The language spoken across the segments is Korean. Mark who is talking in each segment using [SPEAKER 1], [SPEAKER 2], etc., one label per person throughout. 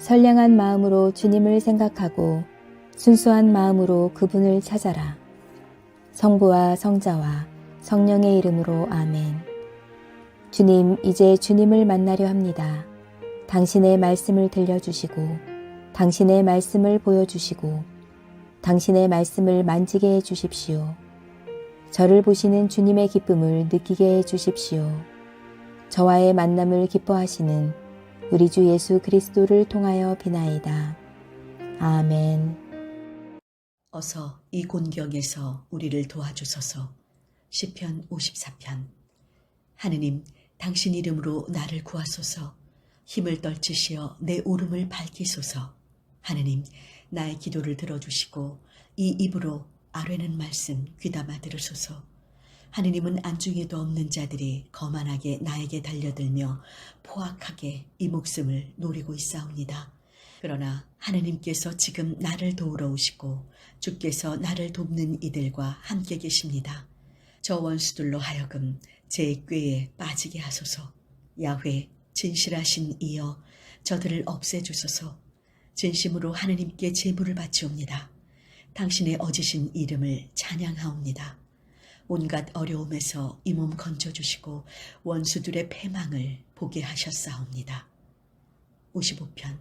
[SPEAKER 1] 선량한 마음으로 주님을 생각하고 순수한 마음으로 그분을 찾아라. 성부와 성자와 성령의 이름으로 아멘. 주님, 이제 주님을 만나려 합니다. 당신의 말씀을 들려주시고, 당신의 말씀을 보여주시고, 당신의 말씀을 만지게 해 주십시오. 저를 보시는 주님의 기쁨을 느끼게 해 주십시오. 저와의 만남을 기뻐하시는 우리 주 예수 그리스도를 통하여 비나이다. 아멘.
[SPEAKER 2] 어서 이 곤경에서 우리를 도와주소서. 시편 54편. 하느님, 당신 이름으로 나를 구하소서. 힘을 떨치시어 내 오름을 밝히소서. 하느님, 나의 기도를 들어주시고 이 입으로 아뢰는 말씀 귀담아 들으소서. 하느님은 안중에도 없는 자들이 거만하게 나에게 달려들며 포악하게 이 목숨을 노리고 있사옵니다. 그러나 하느님께서 지금 나를 도우러 오시고 주께서 나를 돕는 이들과 함께 계십니다. 저 원수들로 하여금 제 꾀에 빠지게 하소서. 야훼 진실하신 이여 저들을 없애주소서. 진심으로 하느님께 제물을 바치옵니다. 당신의 어지신 이름을 찬양하옵니다. 온갖 어려움에서 이 몸 건져주시고 원수들의 패망을 보게 하셨사옵니다. 55편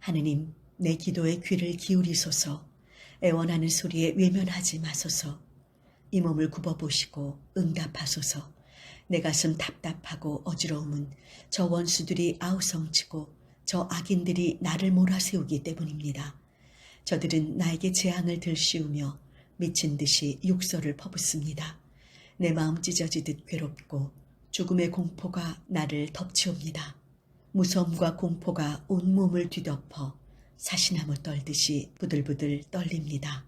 [SPEAKER 2] 하느님 내 기도에 귀를 기울이소서 애원하는 소리에 외면하지 마소서 이 몸을 굽어보시고 응답하소서 내 가슴 답답하고 어지러움은 저 원수들이 아우성치고 저 악인들이 나를 몰아세우기 때문입니다. 저들은 나에게 재앙을 들씌우며 미친 듯이 육서를 퍼붓습니다. 내 마음 찢어지듯 괴롭고 죽음의 공포가 나를 덮치옵니다. 무서움과 공포가 온몸을 뒤덮어 사시나무 떨듯이 부들부들 떨립니다.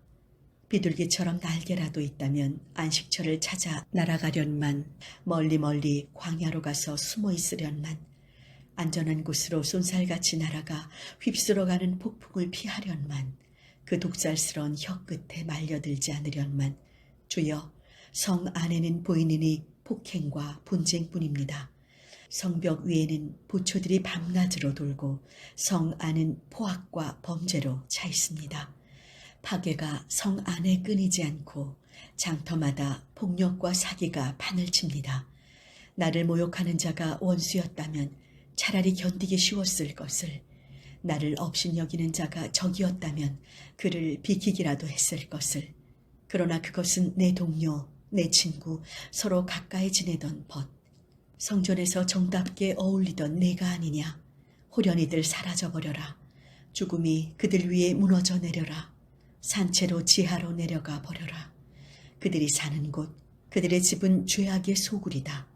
[SPEAKER 2] 비둘기처럼 날개라도 있다면 안식처를 찾아 날아가련만 멀리 멀리 광야로 가서 숨어 있으련만 안전한 곳으로 쏜살같이 날아가 휩쓸어가는 폭풍을 피하련만 그 독살스러운 혀 끝에 말려들지 않으련만 주여 성 안에는 보이느니 폭행과 분쟁뿐입니다. 성벽 위에는 보초들이 밤낮으로 돌고 성 안은 포악과 범죄로 차 있습니다. 파괴가 성 안에 끊이지 않고 장터마다 폭력과 사기가 판을 칩니다. 나를 모욕하는 자가 원수였다면 차라리 견디기 쉬웠을 것을 나를 업신여기는 자가 적이었다면 그를 비키기라도 했을 것을. 그러나 그것은 내 동료, 내 친구, 서로 가까이 지내던 벗. 성전에서 정답게 어울리던 내가 아니냐. 호련히들 사라져버려라. 죽음이 그들 위에 무너져 내려라. 산채로 지하로 내려가 버려라. 그들이 사는 곳 그들의 집은 죄악의 소굴이다.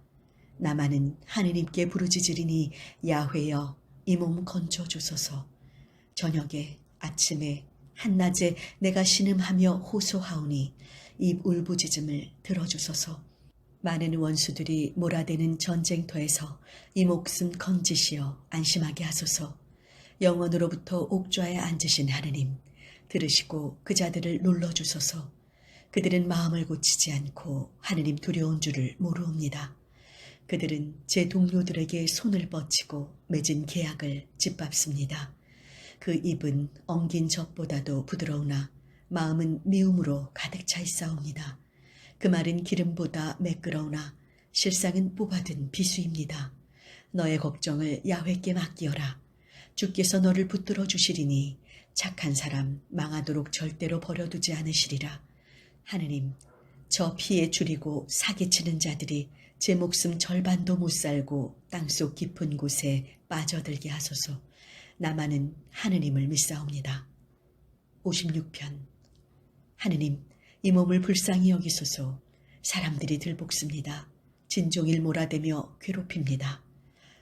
[SPEAKER 2] 나만은 하느님께 부르짖으리니 야훼여 이 몸 건져 주소서. 저녁에 아침에 한낮에 내가 신음하며 호소하오니 입 울부짖음을 들어주소서. 많은 원수들이 몰아대는 전쟁터에서 이 목숨 건지시어 안심하게 하소서. 영원으로부터 옥좌에 앉으신 하느님 들으시고 그 자들을 눌러주소서. 그들은 마음을 고치지 않고 하느님 두려운 줄을 모르옵니다. 그들은 제 동료들에게 손을 뻗치고 맺은 계약을 짓밟습니다. 그 입은 엉긴 젖보다도 부드러우나 마음은 미움으로 가득 차 있사옵니다. 그 말은 기름보다 매끄러우나 실상은 뽑아든 비수입니다. 너의 걱정을 야훼께 맡기어라. 주께서 너를 붙들어 주시리니 착한 사람 망하도록 절대로 버려두지 않으시리라. 하느님, 저 피에 줄이고 사기치는 자들이 제 목숨 절반도 못 살고 땅속 깊은 곳에 빠져들게 하소서. 나만은 하느님을 믿사옵니다. 56편 하느님, 이 몸을 불쌍히 여기소서. 사람들이 들볶습니다. 진종일 몰아대며 괴롭힙니다.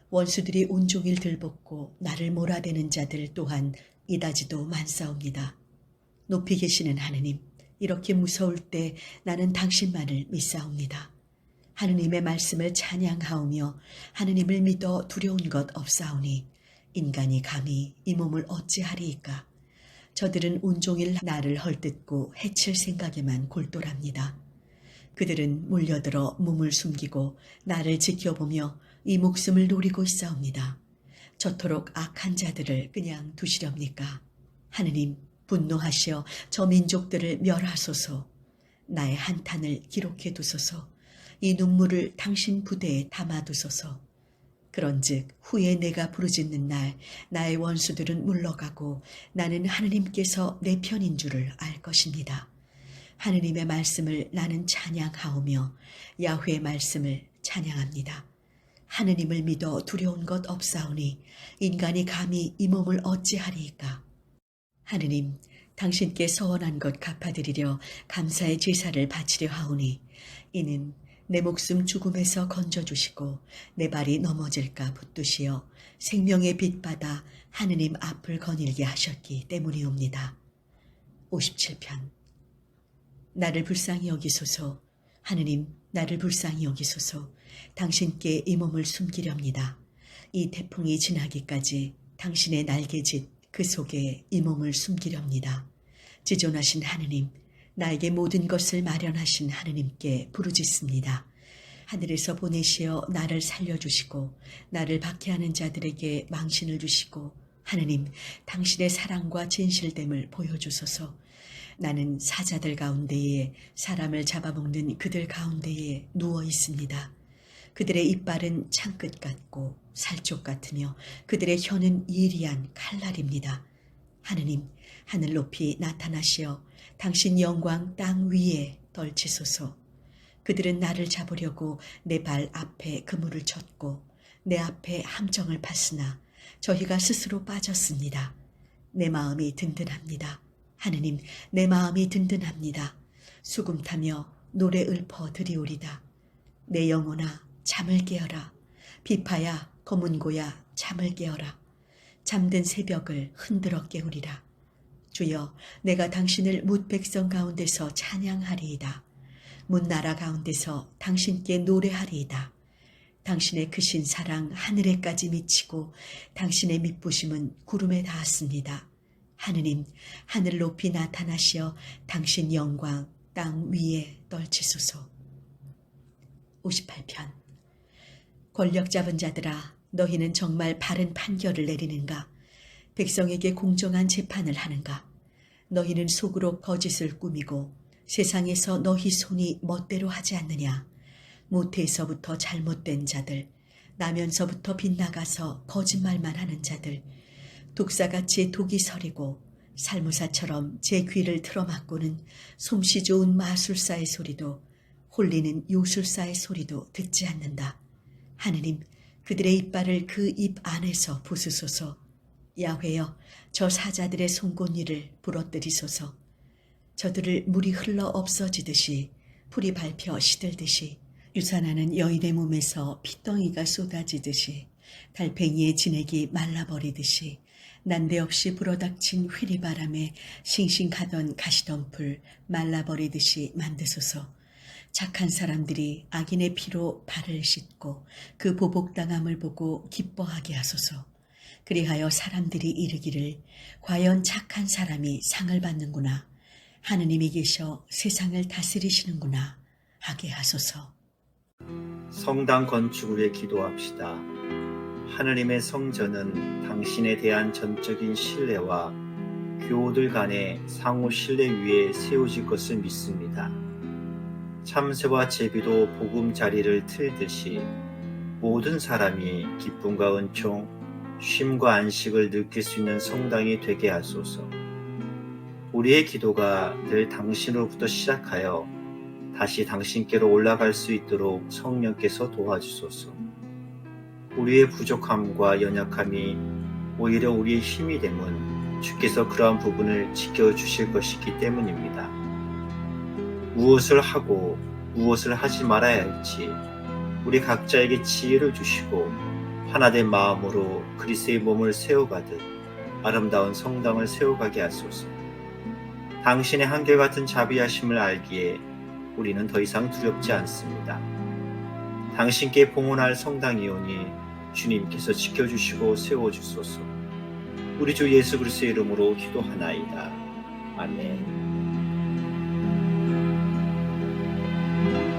[SPEAKER 2] 원수들이 온종일 들볶고 나를 몰아대는 자들 또한 이다지도 많사옵니다. 높이 계시는 하느님, 이렇게 무서울 때 나는 당신만을 믿사옵니다. 하느님의 말씀을 찬양하오며 하느님을 믿어 두려운 것 없사오니 인간이 감히 이 몸을 어찌하리이까. 저들은 온종일 나를 헐뜯고 해칠 생각에만 골똘합니다. 그들은 몰려들어 몸을 숨기고 나를 지켜보며 이 목숨을 노리고 있사옵니다. 저토록 악한 자들을 그냥 두시렵니까? 하느님 분노하시어 저 민족들을 멸하소서. 나의 한탄을 기록해 두소서. 이 눈물을 당신 부대에 담아 두소서. 그런즉 후에 내가 부르짖는 날 나의 원수들은 물러가고 나는 하느님께서 내 편인 줄을 알 것입니다. 하느님의 말씀을 나는 찬양하오며 야훼의 말씀을 찬양합니다. 하느님을 믿어 두려운 것 없사오니 인간이 감히 이 몸을 어찌하리이까. 하느님, 당신께 서원한 것 갚아드리려 감사의 제사를 바치려 하오니 이는 내 목숨 죽음에서 건져주시고 내 발이 넘어질까 붙드시어 생명의 빛 받아 하느님 앞을 거닐게 하셨기 때문이옵니다. 57편 나를 불쌍히 여기소서 하느님 나를 불쌍히 여기소서 당신께 이 몸을 숨기렵니다. 이 태풍이 지나기까지 당신의 날개짓 그 속에 이 몸을 숨기렵니다. 지존하신 하느님, 나에게 모든 것을 마련하신 하느님께 부르짖습니다. 하늘에서 보내시어 나를 살려주시고 나를 박해하는 자들에게 망신을 주시고 하느님 당신의 사랑과 진실됨을 보여주소서 나는 사자들 가운데에 사람을 잡아먹는 그들 가운데에 누워 있습니다. 그들의 이빨은 창끝 같고 살쪽 같으며 그들의 혀는 예리한 칼날입니다. 하느님, 하늘 높이 나타나시어 당신 영광 땅 위에 떨치소서. 그들은 나를 잡으려고 내 발 앞에 그물을 쳤고 내 앞에 함정을 팠으나 저희가 스스로 빠졌습니다. 내 마음이 든든합니다. 하느님, 내 마음이 든든합니다. 수금 타며 노래 읊어 드리오리다. 내 영혼아, 잠을 깨어라. 비파야, 검은 고야, 잠을 깨어라. 잠든 새벽을 흔들어 깨우리라. 주여, 내가 당신을 뭇 백성 가운데서 찬양하리이다. 문나라 가운데서 당신께 노래하리이다. 당신의 크신 사랑 하늘에까지 미치고 당신의 밑부심은 구름에 닿았습니다. 하느님, 하늘 높이 나타나시어 당신 영광 땅 위에 떨치소서. 58편 권력 잡은 자들아, 너희는 정말 바른 판결을 내리는가? 백성에게 공정한 재판을 하는가? 너희는 속으로 거짓을 꾸미고 세상에서 너희 손이 멋대로 하지 않느냐? 모태에서부터 잘못된 자들, 나면서부터 빗나가서 거짓말만 하는 자들, 독사같이 독이 서리고 살무사처럼 제 귀를 틀어막고는 솜씨 좋은 마술사의 소리도 홀리는 요술사의 소리도 듣지 않는다. 하느님, 그들의 이빨을 그 입 안에서 부수소서. 야훼여, 저 사자들의 송곳니를 부러뜨리소서. 저들을 물이 흘러 없어지듯이 풀이 밟혀 시들듯이 유산하는 여인의 몸에서 피덩이가 쏟아지듯이 달팽이의 진액이 말라버리듯이 난데없이 불어닥친 휘리바람에 싱싱하던 가시덤불 말라버리듯이 만드소서. 착한 사람들이 악인의 피로 발을 씻고 그 보복당함을 보고 기뻐하게 하소서. 그리하여 사람들이 이르기를 과연 착한 사람이 상을 받는구나. 하느님이 계셔 세상을 다스리시는구나. 하게 하소서.
[SPEAKER 3] 성당 건축을 위해 기도합시다. 하느님의 성전은 당신에 대한 전적인 신뢰와 교우들 간의 상호 신뢰 위에 세워질 것을 믿습니다. 참새와 제비도 복음 자리를 틀듯이 모든 사람이 기쁨과 은총, 쉼과 안식을 느낄 수 있는 성당이 되게 하소서. 우리의 기도가 늘 당신으로부터 시작하여 다시 당신께로 올라갈 수 있도록 성령께서 도와주소서. 우리의 부족함과 연약함이 오히려 우리의 힘이 되면 주께서 그러한 부분을 지켜주실 것이기 때문입니다. 무엇을 하고 무엇을 하지 말아야 할지 우리 각자에게 지혜를 주시고 하나된 마음으로 그리스의 몸을 세워가듯 아름다운 성당을 세워가게 하소서. 당신의 한결같은 자비하심을 알기에 우리는 더 이상 두렵지 않습니다. 당신께 봉헌할 성당이오니 주님께서 지켜주시고 세워주소서. 우리 주 예수 그리스도의 이름으로 기도하나이다. 아멘. thank you